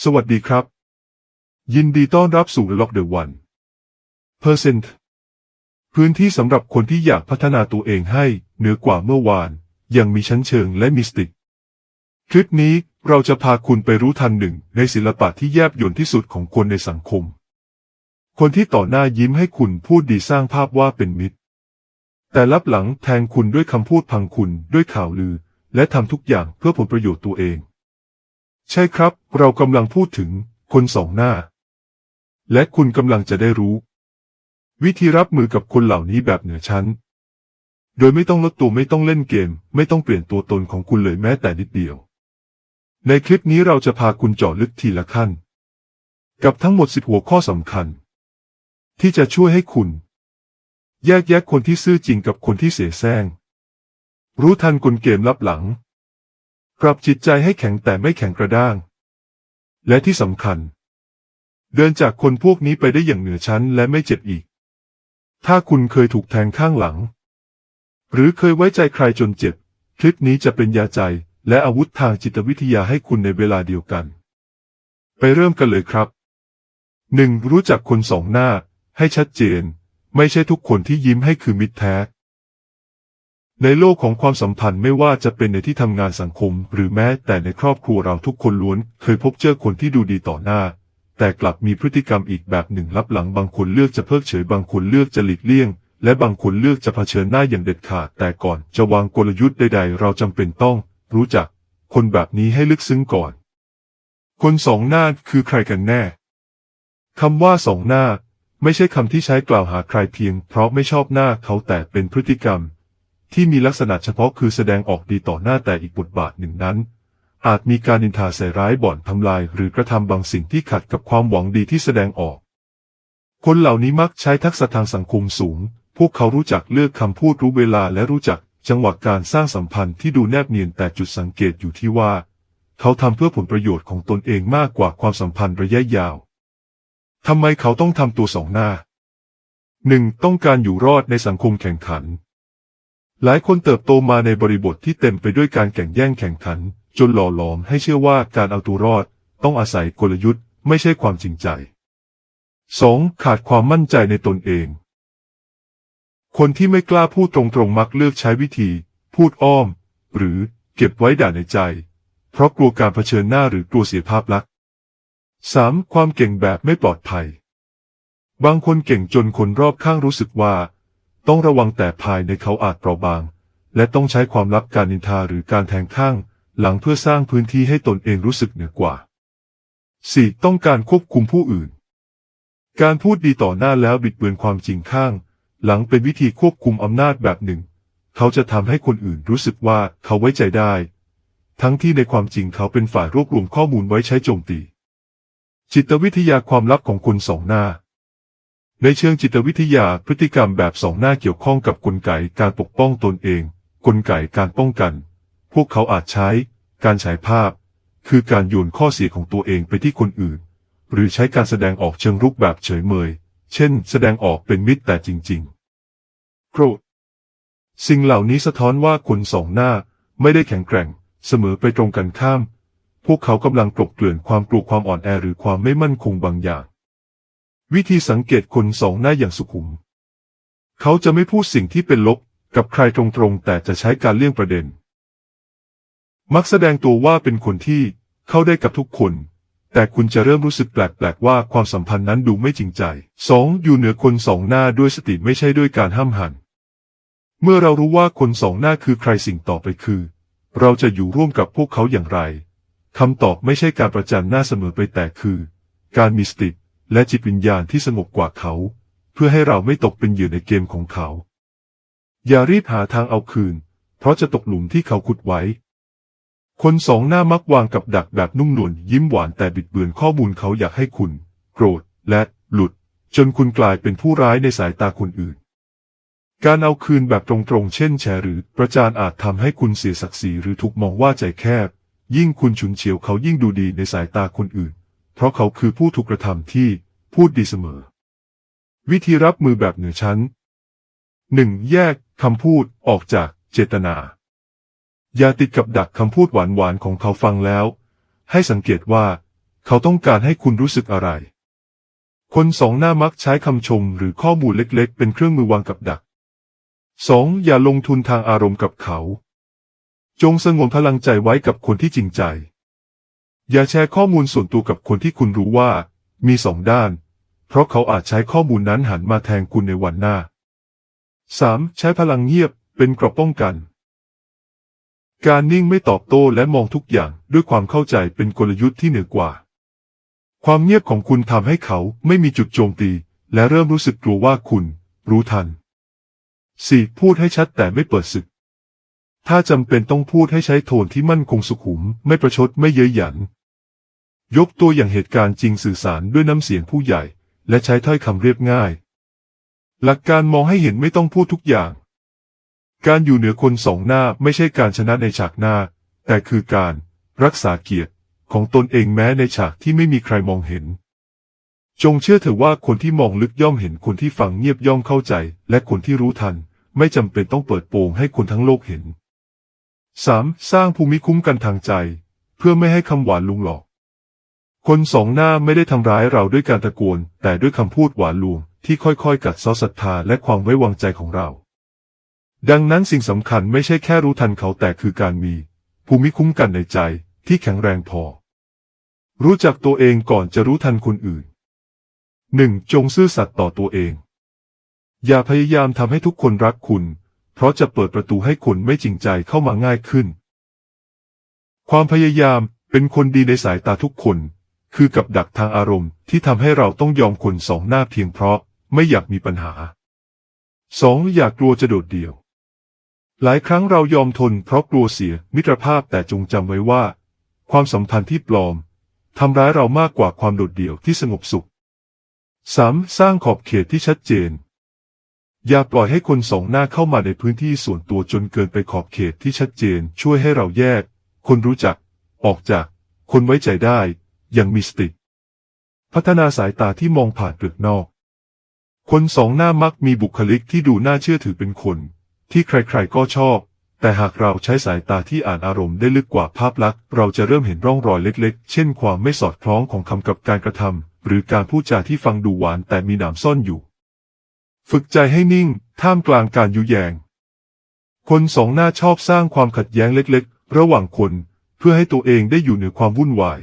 สวัสดีครับ ยินดีต้อนรับสู่ Lock the One Percent พื้นที่สำหรับคนที่อยากพัฒนาตัวเองให้เหนือกว่าเมื่อวาน ยังมีชั้นเชิงและมิสติก คลิปนี้เราจะพาคุณไปรู้ทันหนึ่งในศิลปะที่แยบยลที่สุดของคนในสังคม คนที่ต่อหน้ายิ้มให้คุณพูดดีสร้างภาพว่าเป็นมิตร แต่ลับหลังแทงคุณด้วยคำพูดพังคุณด้วยข่าวลือ และทำทุกอย่างเพื่อผลประโยชน์ตัวเอง ใช่ครับ เรากำลังพูดถึงคนสองหน้า และคุณกำลังจะได้รู้ วิธีรับมือกับคนเหล่านี้แบบเหนือชั้น โดยไม่ต้องลดตัวไม่ต้องเล่นเกม ไม่ต้องเปลี่ยนตัวตนของคุณเลยแม้แต่นิดเดียว ในคลิปนี้เราจะพาคุณเจาะลึกทีละขั้น กับทั้งหมดสิบหัวข้อสำคัญ ที่จะช่วยให้คุณ แยกแยะคนที่ซื่อจริงกับคนที่เสแสร้งรู้ทันกลเกมลับหลัง ปรับจิตใจให้แข็งแต่ไม่แข็งกระด้าง และที่สำคัญ เดินจากคนพวกนี้ไปได้อย่างเหนือชั้นและไม่เจ็บอีก ถ้าคุณเคยถูกแทงข้างหลัง หรือเคยไว้ใจใครจนเจ็บ คลิปนี้จะเป็นยาใจและอาวุธทางจิตวิทยาให้คุณในเวลาเดียวกัน ไปเริ่มกันเลยครับ 1. รู้จักคนสองหน้า ให้ชัดเจน ไม่ใช่ทุกคนที่ยิ้มให้คือมิตรแท้ ในโลกของความสัมพันธ์ไม่ว่าจะเป็นในที่ทำงานสังคม หรือแม้แต่ในครอบครัวเราทุกคนล้วน เคยพบเจอคนที่ดูดีต่อหน้า แต่กลับมีพฤติกรรมอีกแบบหนึ่งลับหลังบางคนเลือกจะเพิกเฉยบางคนเลือกจะหลีกเลี่ยง และบางคนเลือกจะเผชิญหน้าอย่างเด็ดขาด แต่ก่อนจะวางกลยุทธ์ใด ๆ เราจำเป็นต้อง รู้จัก คนแบบนี้ให้ลึกซึ้งก่อน คนสองหน้าคือใครกันแน่คำว่าสองหน้า ไม่ใช่คำที่ใช้กล่าวหาใครเพียง เพราะไม่ชอบหน้าเขาแต่เป็นพฤติกรรม ที่มีลักษณะเฉพาะคือแสดงออกดีต่อหน้าแต่อีกบทบาทหนึ่งนั้น อาจมีการนินทาใส่ร้ายบ่อนทำลาย หรือกระทำบางสิ่งที่ขัดกับความหวังดีที่แสดงออก คนเหล่านี้มักใช้ทักษะทางสังคมสูง พวกเขารู้จักเลือกคำพูดรู้เวลาและรู้จักจังหวะการสร้างสัมพันธ์ที่ดูแนบเนียนแต่จุดสังเกตอยู่ที่ว่า เขาทำเพื่อผลประโยชน์ของตนเองมากกว่าความสัมพันธ์ระยะยาวทำไมเขาต้องทำตัวสองหน้าหนึ่งต้องการอยู่รอดในสังคมแข่งขัน หลายคนเติบโตมาในบริบทที่เต็มไปด้วยการแข่งแย่งแข่งขัน จนหล่อหลอมให้เชื่อว่าการเอาตัวรอด ต้องอาศัยกลยุทธ์ ไม่ใช่ความจริงใจ 2. ขาดความมั่นใจในตนเอง คนที่ไม่กล้าพูดตรงๆมักเลือกใช้วิธี พูดอ้อม หรือเก็บไว้ด่าในใจ เพราะกลัวการเผชิญหน้าหรือกลัวเสียภาพลักษณ์ 3. ความเก่งแบบไม่ปลอดภัย บางคนเก่งจนคนรอบข้างรู้สึกว่า ต้องระวังแต่ภายในเขาอาจเปราะบาง และต้องใช้ความลับการนินทาหรือการแทงข้าง หลังเพื่อสร้างพื้นที่ให้ตนเองรู้สึกเหนือกว่า 4. ต้องการควบคุมผู้อื่น การพูดดีต่อหน้าแล้วบิดเบือนความจริงข้าง หลังเป็นวิธีควบคุมอำนาจแบบหนึ่ง เขาจะทำให้คนอื่นรู้สึกว่าเขาไว้ใจได้ ทั้งที่ในความจริงเขาเป็นฝ่ายรวบรวมข้อมูลไว้ใช้โจมตี จิตวิทยาความลับของคนสองหน้า ในเชิงจิตวิทยาพฤติกรรมแบบสองหน้าเกี่ยวข้องกับกลไกการปกป้องตนเอง กลไกการป้องกัน พวกเขาอาจใช้ การฉายภาพ คือการโยนข้อเสียของตัวเองไปที่คนอื่น หรือใช้การแสดงออกเชิงรุกแบบเฉยเมย เช่น แสดงออกเป็นมิตรแต่จริงๆโกรธสิ่งเหล่านี้สะท้อนว่าคนสองหน้าไม่ได้แข็งแกร่ง เสมอไปตรงกันข้าม พวกเขากำลังกลบเกลื่อนความกลัวความอ่อนแอหรือความไม่มั่นคงบางอย่าง วิธีสังเกตคนสองหน้าอย่างสุขุม เขาจะไม่พูดสิ่งที่เป็นลบกับใครตรงๆ แต่จะใช้การเลี่ยงประเด็น มักแสดงตัวว่าเป็นคนที่เข้าได้กับทุกคน แต่คุณจะเริ่มรู้สึกแปลกๆ ว่าความสัมพันธ์นั้นดูไม่จริงใจ 2. อยู่เหนือคนสองหน้าด้วยสติไม่ใช่ด้วยการห้ามหัน เมื่อเรารู้ว่าคนสองหน้าคือใครสิ่งต่อไปคือ เราจะอยู่ร่วมกับพวกเขาอย่างไรคำตอบไม่ใช่การประจันหน้าเสมอไปแต่คือ การมีสติ และจิตวิญญาณที่สงบกว่าเขา เพื่อให้เราไม่ตกเป็นเหยื่อในเกมของเขา อย่ารีบหาทางเอาคืน เพราะจะตกหลุมที่เขาขุดไว้ คนสองหน้ามักวางกับดักแบบนุ่มนวลยิ้มหวานแต่บิดเบือนข้อมูลเขาอยากให้คุณ โกรธและหลุด จนคุณกลายเป็นผู้ร้ายในสายตาคนอื่น การเอาคืนแบบตรงๆ เช่นแชร์หรือประจานอาจทำให้คุณเสียศักดิ์ศรีหรือถูกมองว่าใจแคบ ยิ่งคุณฉุนเฉียวเขายิ่งดูดีในสายตาคนอื่น ราะเขาคือผู้ถูกกระทำที่พูดดีเสมอ วิธีรับมือแบบเหนือชั้น 1. แยกคำพูดออกจากเจตนา อย่าติดกับดักคำพูดหวานๆของเขาฟังแล้ว ให้สังเกตว่า เขาต้องการให้คุณรู้สึกอะไร คนสองหน้ามักใช้คำชมหรือข้อมูลเล็กๆ เป็นเครื่องมือวางกับดักสองอย่าลงทุนทางอารมณ์กับเขา จงสงวนพลังใจไว้กับคนที่จริงใจ อย่าแชร์ข้อมูลส่วนตัวกับคนที่คุณรู้ว่า มีสองด้าน เพราะเขาอาจใช้ข้อมูลนั้นหันมาแทงคุณในวันหน้า 3. ใช้พลังเงียบเป็นกราะป้องกัน การนิ่งไม่ตอบโต้และมองทุกอย่างด้วยความเข้าใจเป็นกลยุทธ์ที่เหนือกว่า ความเงียบของคุณทำให้เขาไม่มีจุดโจมตี และเริ่มรู้สึกกลัวว่าคุณ รู้ทัน 4. พูดให้ชัดแต่ไม่เปิดศึก ถ้าจำเป็นต้องพูดให้ใช้โทนที่มั่นคงสุขุม ไม่ประชดไม่เย้ยหยัน ยกตัวอย่างเหตุการณ์จริงสื่อสารด้วยน้ำเสียงผู้ใหญ่ และใช้ถ้อยคำเรียบง่าย หลักการมองให้เห็นไม่ต้องพูดทุกอย่าง การอยู่เหนือคนสองหน้าไม่ใช่การชนะในฉากหน้า แต่คือการรักษาเกียรติของตนเองแม้ในฉากที่ไม่มีใครมองเห็น จงเชื่อเถอะว่าคนที่มองลึกย่อมเห็นคนที่ฟังเงียบย่อมเข้าใจ และคนที่รู้ทัน ไม่จำเป็นต้องเปิดโปงให้คนทั้งโลกเห็น 3. สร้างภูมิคุ้มกันทางใจ เพื่อไม่ให้คำหวานลุงหลอก คนสองหน้าไม่ได้ทำร้ายเราด้วยการตะโกน แต่ด้วยคำพูดหวานลวง ที่ค่อยๆ กัดซาะศรัทธาและความไว้วางใจของเรา ดังนั้นสิ่งสำคัญไม่ใช่แค่รู้ทันเขาแต่คือการมี ภูมิคุ้มกันในใจที่แข็งแรงพอ รู้จักตัวเองก่อนจะรู้ทันคนอื่น 1. จงซื่อสัตย์ต่อตัวเอง อย่าพยายามทำให้ทุกคนรักคุณ เพราะจะเปิดประตูให้คนไม่จริงใจเข้ามาง่ายขึ้น ความพยายามเป็นคนดีในสายตาทุกคน คือกับดักทางอารมณ์ที่ทำให้เราต้องยอมคนสองหน้าเพียงเพราะไม่อยากมีปัญหา 2. องอยากลัวจะโดดเดี่ยว หลายครั้งเรายอมทนเพราะกลัวเสียมิตรภาพแต่จงจำไว้ว่า ความสัมพันธ์ที่ปลอมทำร้ายเรามากกว่าความโดดเดี่ยวที่สงบสุข 3. สร้างขอบเขตที่ชัดเจน อย่าปล่อยให้คนสองหน้าเข้ามาในพื้นที่ส่วนตัวจนเกินไปขอบเขตที่ชัดเจน ช่วยให้เราแยก คนรู้จัก ออกจาก คนไว้ใจได้อย่างมีสติ พัฒนาสายตาที่มองผ่านเปลือกนอก คนสองหน้ามักมีบุคลิกที่ดูน่าเชื่อถือเป็นคน ที่ใครๆก็ชอบ แต่หากเราใช้สายตาที่อ่านอารมณ์ได้ลึกกว่าภาพลักษณ์ เราจะเริ่มเห็นร่องรอยเล็ก ๆ เช่น ความไม่สอดคล้องของคำกับการกระทำหรือการพูดจาที่ฟังดูหวานแต่มีหนามซ่อนอยู่ ฝึกใจให้นิ่ง ท่ามกลางการยุแยง คนสองหน้าชอบสร้างความขัดแย้งเล็กๆ ระหว่างคน เพื่อให้ตัวเองได้อยู่เหนือความวุ่นวาย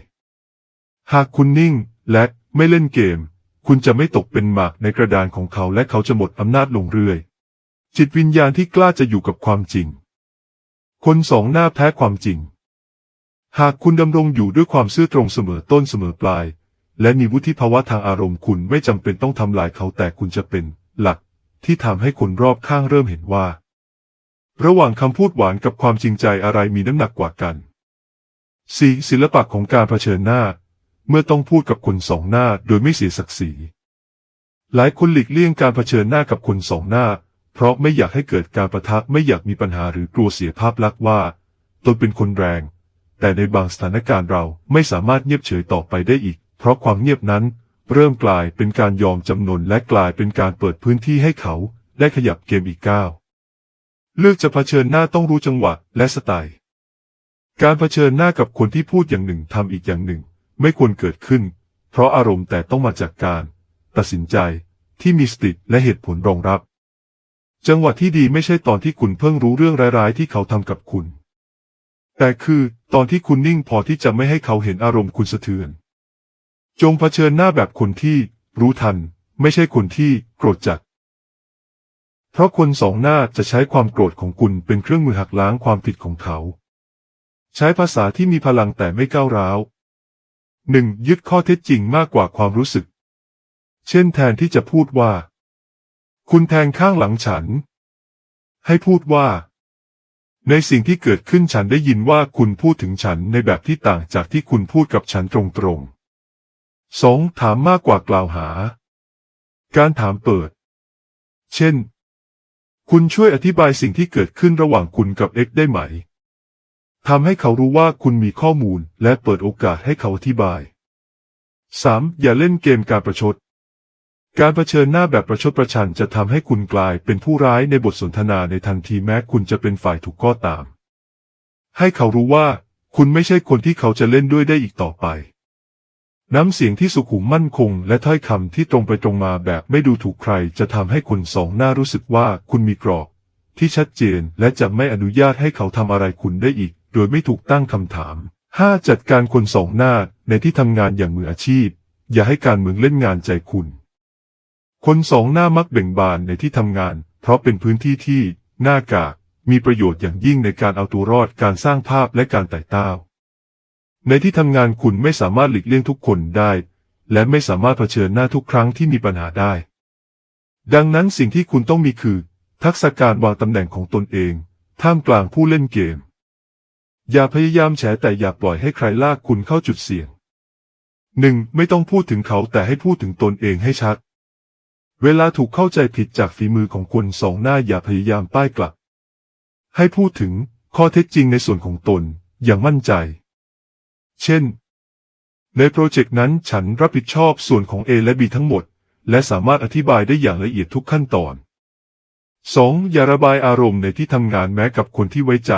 หากคุณนิ่งและไม่เล่นเกม คุณจะไม่ตกเป็นหมากในกระดานของเขาและเขาจะหมดอำนาจลงเรื่อย จิตวิญญาณที่กล้าจะอยู่กับความจริง คนสองหน้าแพ้ความจริง หากคุณดำรงอยู่ด้วยความซื่อตรงเสมอต้นเสมอปลาย และมีวุฒิภาวะทางอารมณ์คุณไม่จำเป็นต้องทำลายเขาแต่คุณจะเป็น หลักที่ทำให้คนรอบข้างเริ่มเห็นว่า ระหว่างคำพูดหวานกับความจริงใจอะไรมีน้ำหนักกว่ากัน 4. ศิลปะของการเผชิญหน้า เมื่อต้องพูดกับคนสองหน้าโดยไม่เสียศักดิ์ศรี หลายคนหลีกเลี่ยงการเผชิญหน้ากับคนสองหน้า เพราะไม่อยากให้เกิดการประทะไม่อยากมีปัญหาหรือกลัวเสียภาพลักษณ์ว่า ตนเป็นคนแรง แต่ในบางสถานการณ์เราไม่สามารถเงียบเฉยต่อไปได้อีก เพราะความเงียบนั้น เริ่มกลายเป็นการยอมจำนนและกลายเป็นการเปิดพื้นที่ให้เขาได้ขยับเกมอีกก้าวเลือกจะเผชิญหน้าต้องรู้จังหวะและสไตล์ การเผชิญหน้ากับคนที่พูดอย่างหนึ่งทำอีกอย่างหนึ่ง ไม่ควรเกิดขึ้น เพราะอารมณ์แต่ต้องมาจากการ ตัดสินใจที่มีสติและเหตุผลรองรับ จังหวะที่ดีไม่ใช่ตอนที่คุณเพิ่งรู้เรื่องร้ายๆที่เขาทำกับคุณ แต่คือตอนที่คุณนิ่งพอที่จะไม่ให้เขาเห็นอารมณ์คุณสะเทือน จงเผชิญหน้าแบบคนที่รู้ทัน ไม่ใช่คนที่โกรธจัด เพราะคนสองหน้าจะใช้ความโกรธของคุณเป็นเครื่องมือหักล้างความผิดของเขา ใช้ภาษาที่มีพลังแต่ไม่ก้าวร้าวหนึ่งยึดข้อเท็จจริงมากกว่าความรู้สึก เช่นแทนที่จะพูดว่า คุณแทงข้างหลังฉัน ให้พูดว่า ในสิ่งที่เกิดขึ้นฉันได้ยินว่าคุณพูดถึงฉันในแบบที่ต่างจากที่คุณพูดกับฉันตรงๆ สองถามมากกว่ากล่าวหา การถามเปิด เช่น คุณช่วยอธิบายสิ่งที่เกิดขึ้นระหว่างคุณกับเอ็กได้ไหมทำให้เขารู้ว่าคุณมีข้อมูลและเปิดโอกาสให้เขาอธิบาย 3. อย่าเล่นเกมการประชด การเผชิญหน้าแบบประชดประชันจะทำให้คุณกลายเป็นผู้ร้ายในบทสนทนาในทันทีแม้คุณจะเป็นฝ่ายถูกก็ตาม ให้เขารู้ว่า คุณไม่ใช่คนที่เขาจะเล่นด้วยได้อีกต่อไป น้ำเสียงที่สุขุมมั่นคง และถ้อยคำที่ตรงไปตรงมาแบบไม่ดูถูกใคร จะทำให้คนสองหน้ารู้สึกว่าคุณมีกรอบ ที่ชัดเจนและจะไม่อนุญาตให้เขาทำอะไรคุณได้อีก โดยไม่ถูกตั้งคำถาม 5. จัดการคนสองหน้าในที่ทำงานอย่างมืออาชีพ อย่าให้การเมืองเล่นงานใจคุณ คนสองหน้ามักเบ่งบานในที่ทำงาน เพราะเป็นพื้นที่ที่หน้ากากมีประโยชน์อย่างยิ่งในการเอาตัวรอดการสร้างภาพและการไต่เต้า ในที่ทำงานคุณไม่สามารถหลีกเลี่ยงทุกคนได้ และไม่สามารถเผชิญหน้าทุกครั้งที่มีปัญหาได้ ดังนั้นสิ่งที่คุณต้องมีคือ ทักษะการวางตำแหน่งของตนเอง ท่ามกลางผู้เล่นเกม อย่าพยายามแฉแต่อย่าปล่อยให้ใครลากคุณเข้าจุดเสี่ยงหนึ่งไม่ต้องพูดถึงเขาแต่ให้พูดถึงตนเองให้ชัด เวลาถูกเข้าใจผิดจากฝีมือของคนสองหน้าอย่าพยายามป้ายกลับ ให้พูดถึงข้อเท็จจริงในส่วนของตนอย่างมั่นใจ เช่น ในโปรเจกต์นั้นฉันรับผิดชอบส่วนของ A และ B ทั้งหมด และสามารถอธิบายได้อย่างละเอียดทุกขั้นตอน 2. อย่าระบายอารมณ์ในที่ทำงานแม้กับคนที่ไว้ใจ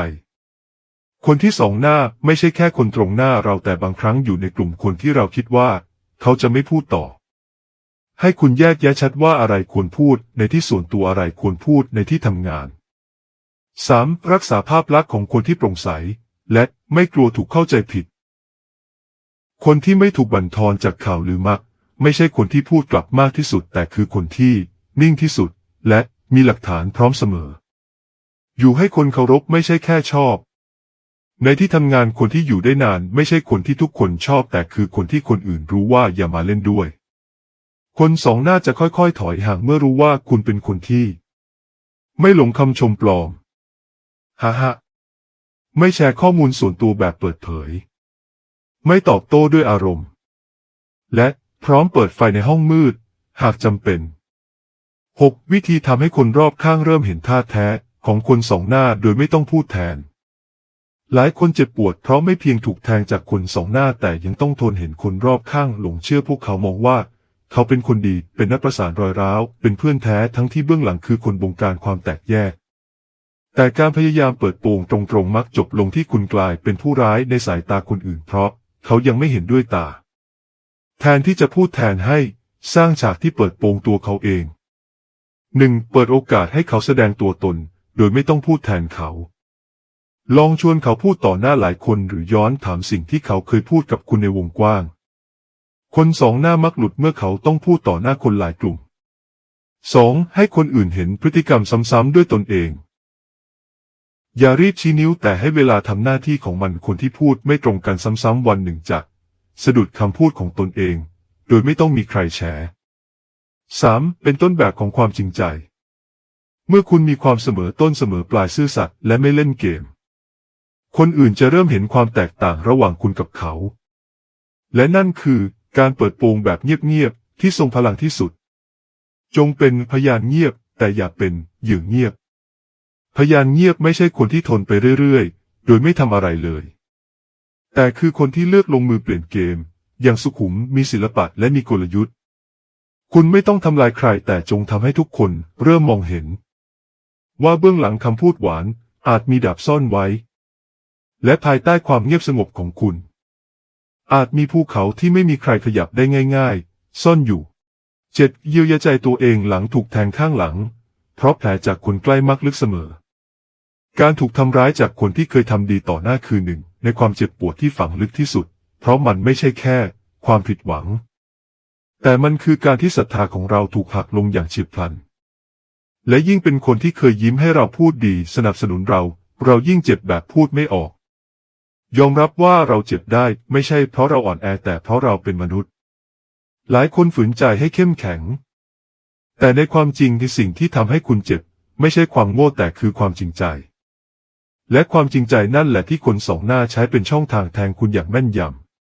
คนที่สองหน้าไม่ใช่แค่คนตรงหน้าเราแต่บางครั้งอยู่ในกลุ่มคนที่เราคิดว่า เขาจะไม่พูดต่อ ให้คุณแยกแยะชัดว่าอะไรควรพูดในที่ส่วนตัวอะไรควรพูดในที่ทำงาน 3. รักษาภาพลักษณ์ของคนที่โปร่งใส และไม่กลัวถูกเข้าใจผิด คนที่ไม่ถูกบั่นทอนจากข่าวหรือมัก ไม่ใช่คนที่พูดกลับมากที่สุด แต่คือคนที่นิ่งที่สุด และมีหลักฐานพร้อมเสมอ อยู่ให้คนเคารพไม่ใช่แค่ชอบ ในที่ทำงานคนที่อยู่ได้นานไม่ใช่คนที่ทุกคนชอบ แต่คือคนที่คนอื่นรู้ว่าอย่ามาเล่นด้วย คนสองหน้าจะค่อยๆ ถอยห่างเมื่อรู้ว่าคุณเป็นคนที่ ไม่หลงคำชมปลอมฮ่าฮะไม่แชร์ข้อมูลส่วนตัวแบบเปิดเผย ไม่ตอบโต้ด้วยอารมณ์ และพร้อมเปิดไฟในห้องมืด หากจำเป็น 6. วิธีทำให้คนรอบข้างเริ่มเห็นท่าแท้ของคนสองหน้าโดยไม่ต้องพูดแทน หลายคนเจ็บปวดเพราะไม่เพียงถูกแทงจากคนสองหน้าแต่ยังต้องทนเห็นคนรอบข้างหลงเชื่อพวกเขามองว่า เขาเป็นคนดีเป็นนักประสานรอยร้าว เป็นเพื่อนแท้ทั้งที่เบื้องหลังคือคนบงการความแตกแยก แต่การพยายามเปิดโปงตรงๆมักจบลงที่คุณกลายเป็นผู้ร้ายในสายตาคนอื่นเพราะ เขายังไม่เห็นด้วยตา แทนที่จะพูดแทนให้สร้างฉากที่เปิดโปงตัวเขาเองหนึ่งเปิดโอกาสให้เขาแสดงตัวตน โดยไม่ต้องพูดแทนเขา ลองชวนเขาพูดต่อหน้าหลายคนหรือย้อนถามสิ่งที่เขาเคยพูดกับคุณในวงกว้าง คนสองหน้ามักหลุดเมื่อเขาต้องพูดต่อหน้าคนหลายกลุ่ม 2. ให้คนอื่นเห็นพฤติกรรมซ้ำๆด้วยตนเอง อย่ารีบชี้นิ้วแต่ให้เวลาทำหน้าที่ของมันคนที่พูดไม่ตรงกันซ้ำๆวันหนึ่งจะสะดุดคำพูดของตนเอง โดยไม่ต้องมีใครแชร์ 3. เป็นต้นแบบของความจริงใจ เมื่อคุณมีความเสมอต้นเสมอปลายซื่อสัตย์และไม่เล่นเกม คนอื่นจะเริ่มเห็นความแตกต่างระหว่างคุณกับเขา และนั่นคือการเปิดโปงแบบเงียบๆที่ทรงพลังที่สุด จงเป็นพยานเงียบแต่อย่าเป็นเหยื่อเงียบ พยานเงียบไม่ใช่คนที่ทนไปเรื่อยๆ โดยไม่ทำอะไรเลย แต่คือคนที่เลือกลงมือเปลี่ยนเกม อย่างสุขุมมีศิลปะและมีกลยุทธ์ คุณไม่ต้องทำลายใครแต่จงทำให้ทุกคนเริ่มมองเห็น ว่าเบื้องหลังคำพูดหวานอาจมีดาบซ่อนไว้ และภายใต้ความเงียบสงบของคุณ อาจมีภูเขาที่ไม่มีใครขยับได้ง่ายๆ ซ่อนอยู่เจ็ดเยียวยาใจตัวเองหลังถูกแทงข้างหลัง เพราะแผลจากคนใกล้มักลึกเสมอ การถูกทำร้ายจากคนที่เคยทำดีต่อหน้าคือหนึ่ง ในความเจ็บปวดที่ฝังลึกที่สุด เพราะมันไม่ใช่แค่ ความผิดหวัง แต่มันคือการที่ศรัทธาของเราถูกหักลงอย่างฉียบพลัน และยิ่งเป็นคนที่เคยยิ้มให้เราพูดดีสนับสนุนเรา เรายิ่งเจ็บแบบพูดไม่ออก ยอมรับว่าเราเจ็บได้ไม่ใช่เพราะเราอ่อนแอแต่เพราะเราเป็นมนุษย์ หลายคนฝืนใจให้เข้มแข็ง แต่ในความจริงที่สิ่งที่ทำให้คุณเจ็บ ไม่ใช่ความโง่แต่คือความจริงใจ และความจริงใจนั่นแหละที่คนสองหน้าใช้เป็นช่องทางแทงคุณอย่างแม่นย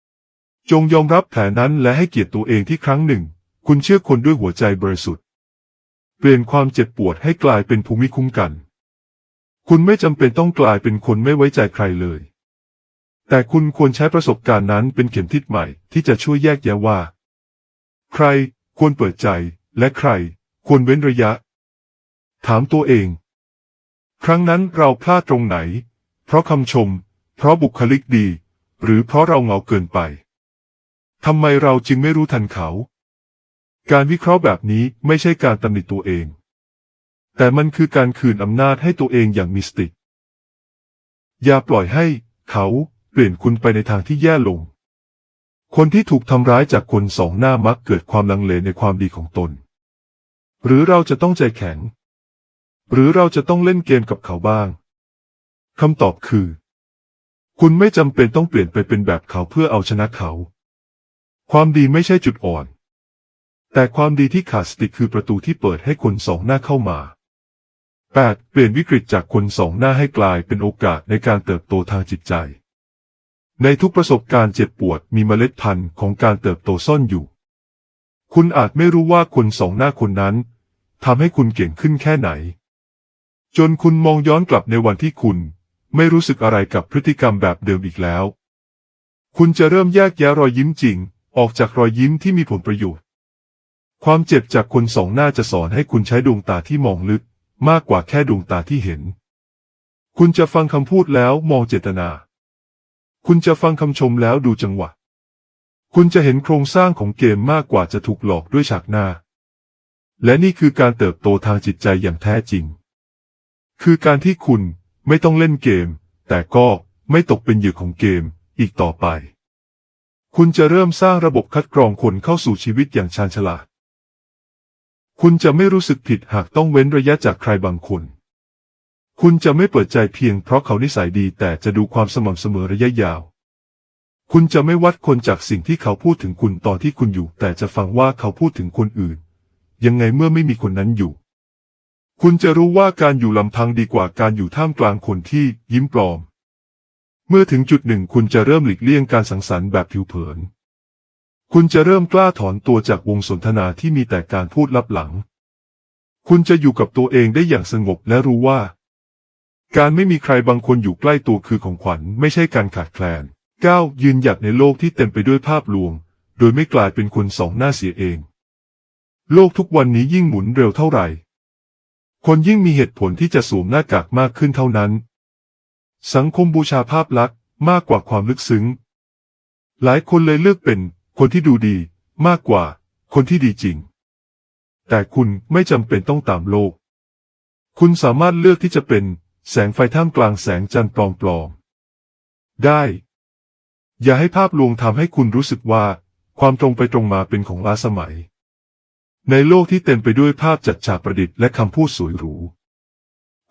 ำ จงยอมรับแผลนั้นและให้เกียรติตัวเองที่ครั้งหนึ่ง คุณเชื่อคนด้วยหัวใจบริสุทธิ์ เปลี่ยนความเจ็บปวดให้กลายเป็นภูมิคุ้มกัน คุณไม่จำเป็นต้องกลายเป็นคนไม่ไว้ใจใครเลย แต่คุณควรใช้ประสบการณ์นั้นเป็นเข็มทิศใหม่ที่จะช่วยแยกแยะว่า ใครควรเปิดใจและใครควรเว้นระยะ ถามตัวเอง ครั้งนั้นเราพลาดตรงไหน เพราะคำชม เพราะบุคลิกดี หรือเพราะเราเหงาเกินไปทำไมเราจึงไม่รู้ทันเขา การวิเคราะห์แบบนี้ไม่ใช่การตำหนิตัวเอง แต่มันคือการคืนอำนาจให้ตัวเองอย่างมีสติ อย่าปล่อยให้เขาเปลี่ยนคุณไปในทางที่แย่ลง คนที่ถูกทำร้ายจากคนสองหน้ามักเกิดความลังเลในความดีของตน หรือเราจะต้องใจแข็ง หรือเราจะต้องเล่นเกมกับเขาบ้าง คำตอบคือ คุณไม่จำเป็นต้องเปลี่ยนไปเป็นแบบเขาเพื่อเอาชนะเขา ความดีไม่ใช่จุดอ่อน แต่ความดีที่ขาดสติคือประตูที่เปิดให้คนสองหน้าเข้ามา 8. เปลี่ยนวิกฤตจากคนสองหน้าให้กลายเป็นโอกาสในการเติบโตทางจิตใจ ในทุกประสบการณ์เจ็บปวดมีเมล็ดพันธุ์ของการเติบโตซ่อนอยู่ คุณอาจไม่รู้ว่าคนสองหน้าคนนั้นทำให้คุณเก่งขึ้นแค่ไหน จนคุณมองย้อนกลับในวันที่คุณไม่รู้สึกอะไรกับพฤติกรรมแบบเดิมอีกแล้ว คุณจะเริ่มแยกแยะรอยยิ้มจริง ออกจากรอยยิ้มที่มีผลประโยชน์ ความเจ็บจากคนสองหน้าจะสอนให้คุณใช้ดวงตาที่มองลึก มากกว่าแค่ดวงตาที่เห็น คุณจะฟังคำพูดแล้วมองเจตนา คุณจะฟังคำชมแล้วดูจังหวะ คุณจะเห็นโครงสร้างของเกมมากกว่าจะถูกหลอกด้วยฉากหน้า และนี่คือการเติบโตทางจิตใจอย่างแท้จริง คือการที่คุณไม่ต้องเล่นเกม แต่ก็ไม่ตกเป็นเหยื่อของเกมอีกต่อไป คุณจะเริ่มสร้างระบบคัดกรองคนเข้าสู่ชีวิตอย่างชาญฉลาด คุณจะไม่รู้สึกผิดหากต้องเว้นระยะจากใครบางคน คุณจะไม่เปิดใจเพียงเพราะเขานิสัยดีแต่จะดูความสม่ำเสมอระยะยาว คุณจะไม่วัดคนจากสิ่งที่เขาพูดถึงคุณตอนที่คุณอยู่ แต่จะฟังว่าเขาพูดถึงคนอื่น ยังไงเมื่อไม่มีคนนั้นอยู่ คุณจะรู้ว่าการอยู่ลำพังดีกว่าการอยู่ท่ามกลางคนที่ยิ้มปลอม เมื่อถึงจุดหนึ่งคุณจะเริ่มหลีกเลี่ยงการสังสรรค์แบบผิวเผิน คุณจะเริ่มกล้าถอนตัวจากวงสนทนาที่มีแต่การพูดลับหลัง คุณจะอยู่กับตัวเองได้อย่างสงบและรู้ว่า การไม่มีใครบางคนอยู่ใกล้ตัวคือของขวัญไม่ใช่การขาดแคลน 9. ยืนหยัดในโลกที่เต็มไปด้วยภาพลวง โดยไม่กลายเป็นคนสองหน้าเสียเอง โลกทุกวันนี้ยิ่งหมุนเร็วเท่าไหร่ คนยิ่งมีเหตุผลที่จะสวมหน้ากากมากขึ้นเท่านั้น สังคมบูชาภาพลักษณ์มากกว่าความลึกซึ้ง หลายคนเลยเลือกเป็นคนที่ดูดีมากกว่าคนที่ดีจริง แต่คุณไม่จำเป็นต้องตามโลก คุณสามารถเลือกที่จะเป็นแสงไฟท่ามกลางแสงจันทร์ปลอมๆ ได้ อย่าให้ภาพลวงทำให้คุณรู้สึกว่า ความตรงไปตรงมาเป็นของล้าสมัย ในโลกที่เต็มไปด้วยภาพจัดฉากประดิษฐ์และคำพูดสวยหรู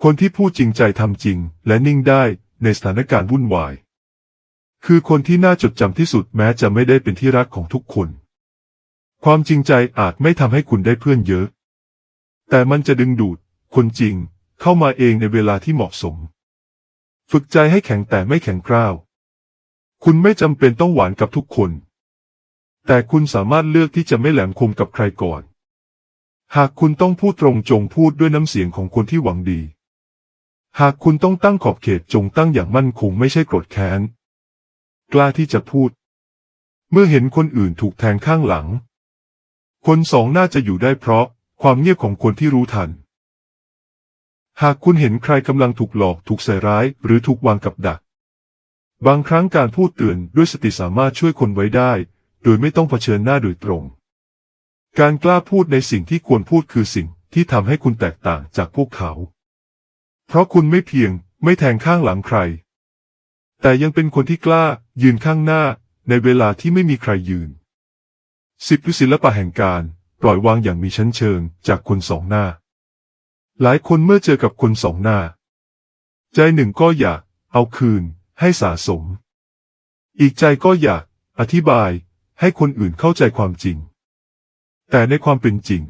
คนที่พูดจริงใจทำจริง และนิ่งได้ในสถานการณ์วุ่นวาย คือคนที่น่าจดจำที่สุดแม้จะไม่ได้เป็นที่รักของทุกคน ความจริงใจอาจไม่ทำให้คุณได้เพื่อนเยอะ แต่มันจะดึงดูด คนจริงเข้ามาเองในเวลาที่เหมาะสม ฝึกใจให้แข็งแต่ไม่แข็งกร้าว คุณไม่จำเป็นต้องหวานกับทุกคน แต่คุณสามารถเลือกที่จะไม่แหลมคมกับใครก่อน หากคุณต้องพูดตรงจงพูดด้วยน้ำเสียงของคนที่หวังดี หากคุณต้องตั้งขอบเขตจงตั้งอย่างมั่นคงไม่ใช่โกรธแค้น กล้าที่จะพูด เมื่อเห็นคนอื่นถูกแทงข้างหลัง คนสองน่าจะอยู่ได้เพราะความเงียบของคนที่รู้ทัน หากคุณเห็นใครกำลังถูกหลอกถูกใส่ร้ายหรือถูกวางกับดัก บางครั้งการพูดเตือนด้วยสติสามารถช่วยคนไว้ได้ โดยไม่ต้องเผชิญหน้าโดยตรง การกล้าพูดในสิ่งที่ควรพูดคือสิ่งที่ทำให้คุณแตกต่างจากพวกเขา เพราะคุณไม่เพียงไม่แทงข้างหลังใคร แต่ยังเป็นคนที่กล้ายืนข้างหน้าในเวลาที่ไม่มีใครยืน สิบคือศิลปะแห่งการปล่อยวางอย่างมีชั้นเชิงจากคนสองหน้า หลายคนเมื่อเจอกับคนสองหน้า ใจหนึ่งก็อยากเอาคืนให้สะสม อีกใจก็อยากอธิบายให้คนอื่นเข้าใจความจริง แต่ในความเป็นจริง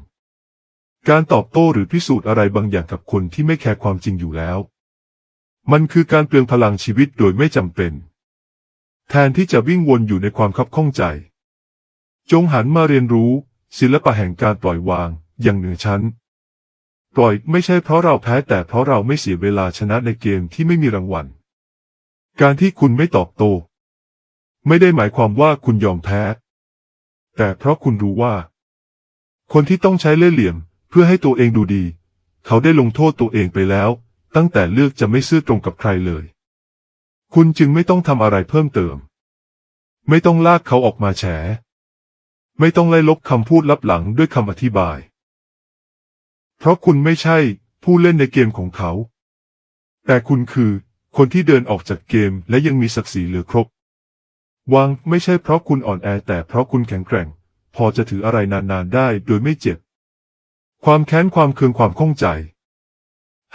การตอบโต้หรือพิสูจน์อะไรบางอย่างกับคนที่ไม่แคร์ความจริงอยู่แล้ว มันคือการเปลืองพลังชีวิตโดยไม่จำเป็น แทนที่จะวิ่งวนอยู่ในความคับข้องใจ จงหันมาเรียนรู้ ศิลปะแห่งการปล่อยวางอย่างเหนือชั้น ปล่อยไม่ใช่เพราะเราแพ้แต่เพราะเราไม่เสียเวลาชนะในเกมที่ไม่มีรางวัล การที่คุณไม่ตอบโต้ไม่ได้หมายความว่าคุณยอมแพ้ แต่เพราะคุณรู้ว่า คนที่ต้องใช้เล่ห์เหลี่ยมเพื่อให้ตัวเองดูดี เขาได้ลงโทษตัวเองไปแล้ว ตั้งแต่เลือกจะไม่ซื่อตรงกับใครเลย คุณจึงไม่ต้องทำอะไรเพิ่มเติม ไม่ต้องลากเขาออกมาแฉ ไม่ต้องไล่ลบคำพูดลับหลังด้วยคำอธิบาย เพราะคุณไม่ใช่ผู้เล่นในเกมของเขา แต่คุณคือคนที่เดินออกจากเกมและยังมีศักดิ์ศรีเหลือครบ วางไม่ใช่เพราะคุณอ่อนแอแต่เพราะคุณแข็งแกร่ง พอจะถืออะไรนานๆได้โดยไม่เจ็บ ความแค้นความเคืองความข้องใจ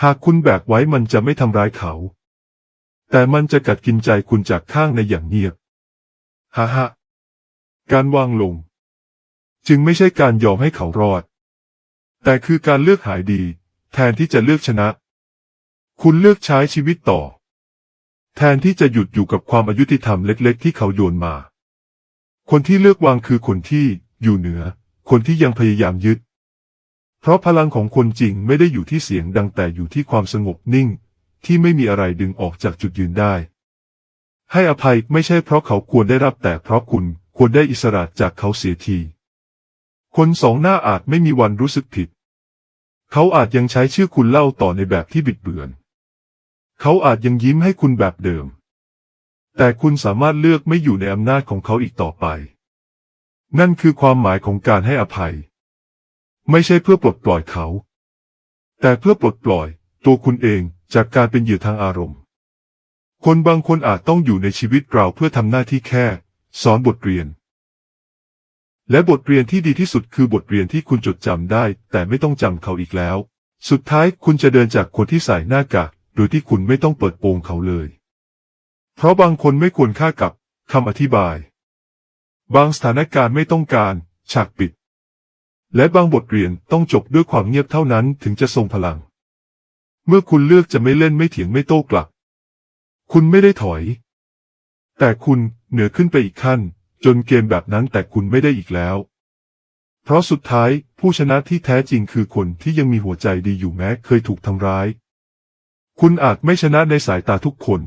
หากคุณแบกไว้มันจะไม่ทำร้ายเขา แต่มันจะกัดกินใจคุณจากข้างในอย่างเงียบฮ่าฮ่าการวางลง จึงไม่ใช่การยอมให้เขารอด แต่คือการเลือกหายดี แทนที่จะเลือกชนะ คุณเลือกใช้ชีวิตต่อ แทนที่จะหยุดอยู่กับความอายุติธรรมเล็ก ๆ ที่เขาโยนมาคนที่เลือกวางคือคนที่ อยู่เหนือ คนที่ยังพยายามยึด เพราะพลังของคนจริงไม่ได้อยู่ที่เสียงดังแต่อยู่ที่ความสงบนิ่ง ที่ไม่มีอะไรดึงออกจากจุดยืนได้ ให้อภัยไม่ใช่เพราะเขาควรได้รับแต่เพราะคุณควรได้อิสระจากเขาเสียที คนสองหน้าอาจไม่มีวันรู้สึกผิด เขาอาจยังใช้ชื่อคุณเล่าต่อในแบบที่บิดเบือน เขาอาจยังยิ้มให้คุณแบบเดิม แต่คุณสามารถเลือกไม่อยู่ในอำนาจของเขาอีกต่อไป นั่นคือความหมายของการให้อภัย ไม่ใช่เพื่อปลดปล่อยเขา แต่เพื่อปลดปล่อย ตัวคุณเองจากการเป็นเหยื่อทางอารมณ์ คนบางคนอาจต้องอยู่ในชีวิตเราเพื่อทำหน้าที่แค่ สอนบทเรียน และบทเรียนที่ดีที่สุดคือบทเรียนที่คุณจดจำได้ แต่ไม่ต้องจำเขาอีกแล้ว สุดท้ายคุณจะเดินจากคนที่ใส่หน้ากากโดยที่คุณไม่ต้องเปิดโปงเขาเลย เพราะบางคนไม่ควรค่ากับคำอธิบาย บางสถานการณ์ไม่ต้องการ ฉากปิด และบางบทเรียนต้องจบด้วยความเงียบเท่านั้นถึงจะทรงพลัง เมื่อคุณเลือกจะไม่เล่นไม่เถียงไม่โต้กลับ คุณไม่ได้ถอย แต่คุณเหนือขึ้นไปอีกขั้น จนเกมแบบนั้นแต่คุณไม่ได้อีกแล้ว เพราะสุดท้ายผู้ชนะที่แท้จริงคือคนที่ยังมีหัวใจดีอยู่แม้เคยถูกทำร้าย คุณอาจไม่ชนะในสายตาทุกคน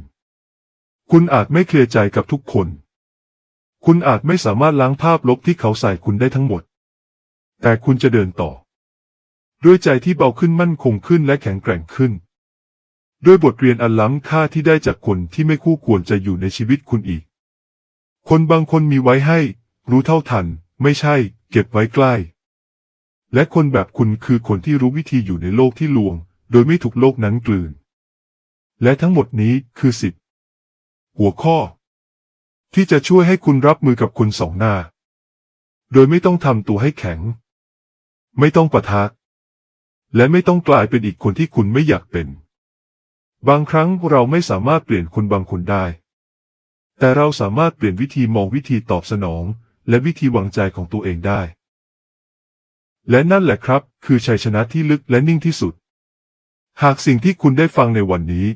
คุณอาจไม่เคลียร์ใจกับทุกคน คุณอาจไม่สามารถล้างภาพลบที่เขาใส่คุณได้ทั้งหมด แต่คุณจะเดินต่อ ด้วยใจที่เบาขึ้นมั่นคงขึ้นและแข็งแกร่งขึ้น ด้วยบทเรียนอันล้ำค่าที่ได้จากคนที่ไม่คู่ควรจะอยู่ในชีวิตคุณอีก คนบางคนมีไว้ให้ รู้เท่าทัน ไม่ใช่ เก็บไว้ใกล้ และคนแบบคุณคือคนที่รู้วิธีอยู่ในโลกที่ลวง โดยไม่ถูกโลกนั้นกลืน และทั้งหมดนี้คือสิบหัวข้อ ที่จะช่วยให้คุณรับมือกับคนสองหน้า โดยไม่ต้องทำตัวให้แข็ง ไม่ต้องปะทะและไม่ต้องกลายเป็นอีกคนที่คุณไม่อยากเป็น บางครั้งเราไม่สามารถเปลี่ยนคนบางคนได้ แต่เราสามารถเปลี่ยนวิธีมองวิธีตอบสนอง และวิธีวางใจของตัวเองได้ และนั่นแหละครับ คือชัยชนะที่ลึกและนิ่งที่สุด หากสิ่งที่คุณได้ฟังในวันนี้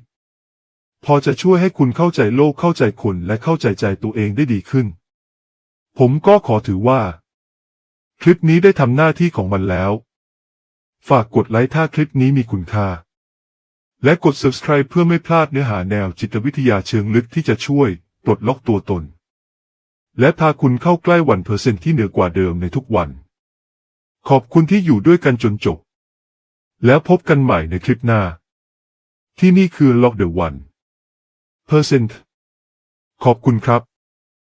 พอจะช่วยให้คุณเข้าใจโลกเข้าใจคนและเข้าใจใจตัวเองได้ดีขึ้น ผมก็ขอถือว่า คลิปนี้ได้ทำหน้าที่ของมันแล้ว ฝากกดไลค์ถ้าคลิปนี้มีคุณค่า และกด subscribe เพื่อไม่พลาดเนื้อหาแนวจิตวิทยาเชิงลึกที่จะช่วยปลดล็อกตัวตน และพาคุณเข้าใกล้วันเปอร์เซ็นที่เหนือกว่าเดิมในทุกวัน ขอบคุณที่อยู่ด้วยกันจนจบ แล้วพบกันใหม่ในคลิปหน้า ที่นี่คือ Lock the One Percent ขอบคุณครับ